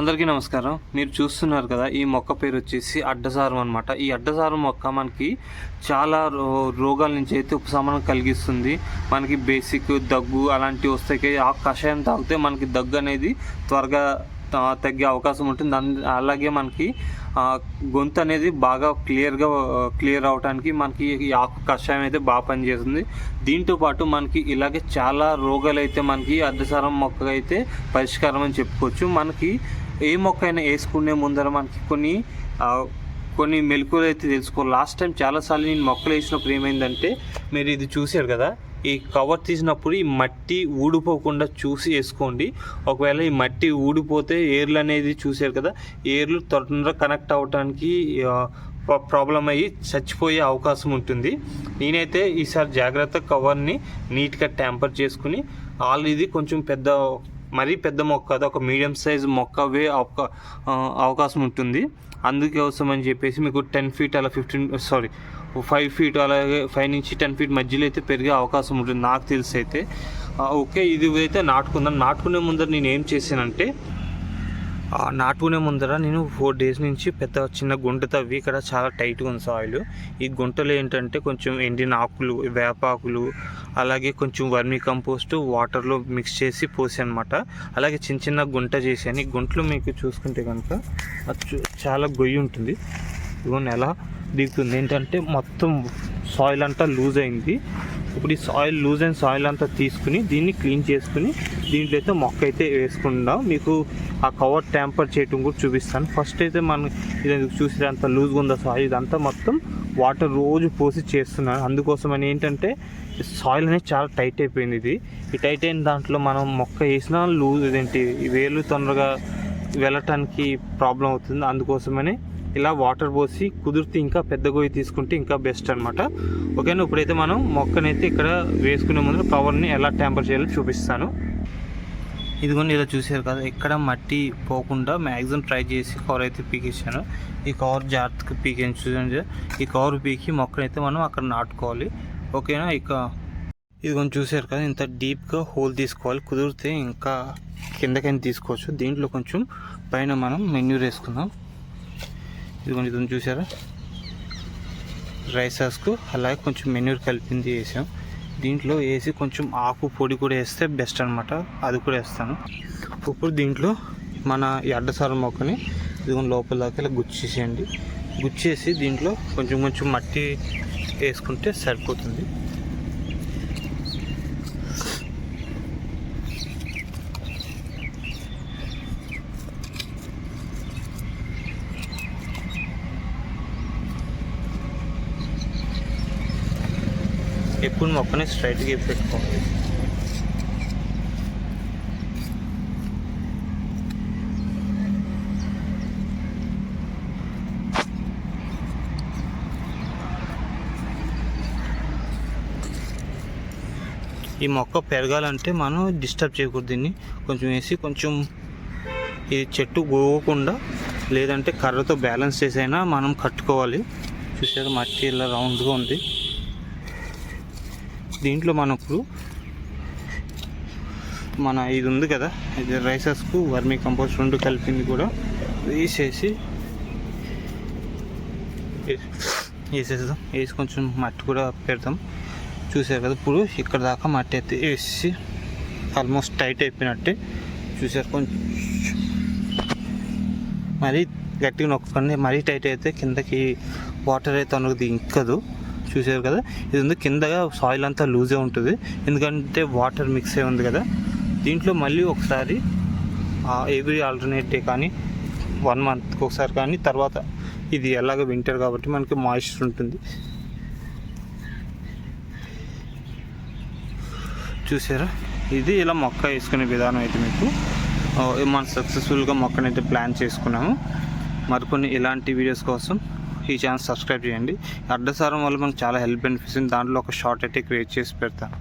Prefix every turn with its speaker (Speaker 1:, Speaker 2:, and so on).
Speaker 1: అందరికీ నమస్కారం. మీరు చూస్తున్నారు కదా ఈ మొక్క పేరు వచ్చేసి అడ్డసారం అనమాట ఈ అడ్డసారం మొక్క మనకి చాలా రో రోగాల నుంచి అయితే ఉపశమనం కలిగిస్తుంది. మనకి బేసిక్ దగ్గు అలాంటివి వస్తాయి ఆ కషాయం తాగితే మనకి దగ్గు అనేది త్వరగా తగ్గే అవకాశం ఉంటుంది. అన్- అలాగే మనకి గొంతు అనేది బాగా క్లియర్గా క్లియర్ అవడానికి మనకి ఈ ఆకు కషాయం అయితే బాగా పనిచేస్తుంది. దీంతో పాటు మనకి ఇలాగే చాలా రోగాలు అయితే మనకి అర్ధసారం మొక్క అయితే పరిష్కారం అని చెప్పుకోవచ్చు. మనకి ఏ మొక్క అయినా వేసుకునే ముందర మనకి కొన్ని కొన్ని మెలకులు అయితే తెలుసుకో లాస్ట్ టైం చాలాసార్లు నేను మొక్కలు వేసినప్పుడు ఏమైందంటే మీరు ఇది చూశారు కదా ఈ కవర్ తీసినప్పుడు ఈ మట్టి ఊడిపోకుండా చూసి వేసుకోండి. ఒకవేళ ఈ మట్టి ఊడిపోతే ఏర్లు అనేది చూశారు కదా ఏర్లు తొందరగా కనెక్ట్ అవ్వడానికి ప్రాబ్లం అయ్యి చచ్చిపోయే అవకాశం ఉంటుంది. నేనైతే ఈసారి జాగ్రత్త కవర్ని నీట్గా ట్యాంపర్ చేసుకుని ఆల్ ఇది కొంచెం పెద్ద మరీ పెద్ద మొక్క కాదు ఒక మీడియం సైజ్ మొక్కవే అవకా అవకాశం ఉంటుంది. అందుకోసం అని చెప్పేసి మీకు టెన్ ఫీట్ అలా ఫిఫ్టీన్ సారీ ఫైవ్ ఫీట్ అలాగే ఫైవ్ నుంచి టెన్ ఫీట్ మధ్యలో అయితే పెరిగే అవకాశం ఉంటుంది నాకు తెలిసి అయితే. ఓకే ఇది అయితే నాటుకుందాం. నాటుకునే ముందర నేను ఏం చేశానంటే నాటుకునే ముందర నేను ఫోర్ డేస్ నుంచి పెద్ద చిన్న గుంట తవ్వి ఇక్కడ చాలా టైట్గా ఉంది సాయిల్. ఈ గుంటలో ఏంటంటే కొంచెం ఎండిన ఆకులు వేపాకులు అలాగే కొంచెం వర్మీ కంపోస్ట్ వాటర్లో మిక్స్ చేసి పోసి అనమాట అలాగే చిన్న చిన్న గుంట చేశాను. ఈ గుంటలో మీకు చూసుకుంటే కనుక అది చాలా గొయ్యి ఉంటుంది. ఇవన్నీ ఎలా దిగుతుంది. ఏంటంటే మొత్తం సాయిల్ అంతా లూజ్ అయింది. ఇప్పుడు ఈ సాయిల్ లూజ్ అయిన సాయిల్ అంతా తీసుకుని దీన్ని క్లీన్ చేసుకుని దీంట్లో అయితే మొక్క అయితే వేసుకుందాం. మీకు ఆ కవర్ ట్యాంపర్ చేయటం కూడా చూపిస్తాను. ఫస్ట్ అయితే మనం ఇది చూసి అంత లూజ్గా ఉందా? సాయిల్ ఇదంతా మొత్తం వాటర్ రోజు పోసి చేస్తున్నాను. అందుకోసం అని ఏంటంటే సాయిల్ అనేది చాలా టైట్ అయిపోయింది ఇది. ఈ టైట్ అయిన దాంట్లో మనం మొక్క వేసినా లూజ్ ఇదేంటి? వేలు తొందరగా వెళ్ళటానికి ప్రాబ్లం అవుతుంది. అందుకోసమని ఇలా వాటర్ పోసి కుదిరితే ఇంకా పెద్ద గొయ్యి తీసుకుంటే ఇంకా బెస్ట్ అనమాట ఓకేనా ఇప్పుడైతే మనం మొక్కనైతే ఇక్కడ వేసుకునే ముందు కవర్ని ఎలా ట్యాంపర్ చేయాలో చూపిస్తాను. ఇదిగోండి ఇలా చూసారు కదా ఎక్కడ మట్టి పోకుండా మ్యాక్సిమం ట్రై చేసి కవర్ అయితే పీకేసాను ఈ కవర్ జాగ్రత్తగా పీకేసి చూడండి. ఈ కవర్ పీకి మొక్కనైతే మనం అక్కడ నాటుకోవాలి. ఓకేనా? ఇక ఇది కొంచెం చూసారు కదా ఇంత డీప్గా హోల్ తీసుకోవాలి. కుదిరితే ఇంకా కిందకైనా తీసుకోవచ్చు. దీంట్లో కొంచెం పైన మనం మెన్యూర్ వేసుకుందాం. ఇది కొంచెం ఇది చూసారా రైసర్స్కు అలాగే కొంచెం మెన్యూర్ కలిపింది వేసాం. దీంట్లో వేసి కొంచెం ఆకు పొడి కూడా వేస్తే బెస్ట్ అనమాట అది కూడా వేస్తాను. ఇప్పుడు దీంట్లో మన ఎడ్డసార మొక్కని ఇదిగో లోపల దాకా ఇలా గుచ్చేసేయండి. గుచ్చేసి దీంట్లో కొంచెం కొంచెం మట్టి వేసుకుంటే సరిపోతుంది. ఎప్పుడు మొక్కని స్ట్రైట్గా పెట్టుకోవాలి ఈ మొక్క పెరగాలంటే మనం డిస్టర్బ్ చేయకూడదు దీన్ని. కొంచెం వేసి కొంచెం ఈ చెట్టు గోగకుండా లేదంటే కర్రతో బ్యాలెన్స్ చేసైనా మనం కట్టుకోవాలి. చూసారు మట్టి ఇలా రౌండ్గా ఉంది. దీంట్లో మనకు మన ఇది ఉంది కదా ఇది రైసెస్కు వర్మీ కంపోస్ట్ రెండు కలిపింది కూడా. వేసేసి వేసేద్దాం. వేసి కొంచెం మట్టి కూడా పెడతాం చూసారు కదా ఇప్పుడు ఇక్కడ దాకా మట్టి అయితే వేసి ఆల్మోస్ట్ టైట్ అయిపోయినట్టే చూసారు. కొంచెం మరీ గట్టిగా నొక్కకండి. మరీ టైట్ అయితే కిందకి వాటర్ అయితే తొందరగా ఇంకదు చూసారు కదా. ఇది ఉంది కిందగా సాయిల్ అంతా లూజే ఉంటుంది. ఎందుకంటే వాటర్ మిక్స్ అయి ఉంది కదా. దీంట్లో మళ్ళీ ఒకసారి ఎవ్రీ ఆల్టర్నేట్ డే కానీ వన్ మంత్కి ఒకసారి కానీ తర్వాత ఇది ఎలాగ వింటర్ కాబట్టి మనకి మాయిశ్చర్ ఉంటుంది. చూసారా? ఇది ఇలా మొక్క వేసుకునే విధానం అయితే మీకు మనం సక్సెస్ఫుల్గా మొక్కనైతే ప్లాన్ చేసుకున్నాము. మరికొన్ని ఇలాంటి వీడియోస్ కోసం ఈ ఛానల్ సబ్స్క్రైబ్ చేయండి. అడ్డసారం వల్ల మనకు చాలా హెల్ప్ బెనిఫిట్స్ దాంట్లో ఒక షార్ట్ అయితే క్రియేట్ చేసి పెడతాను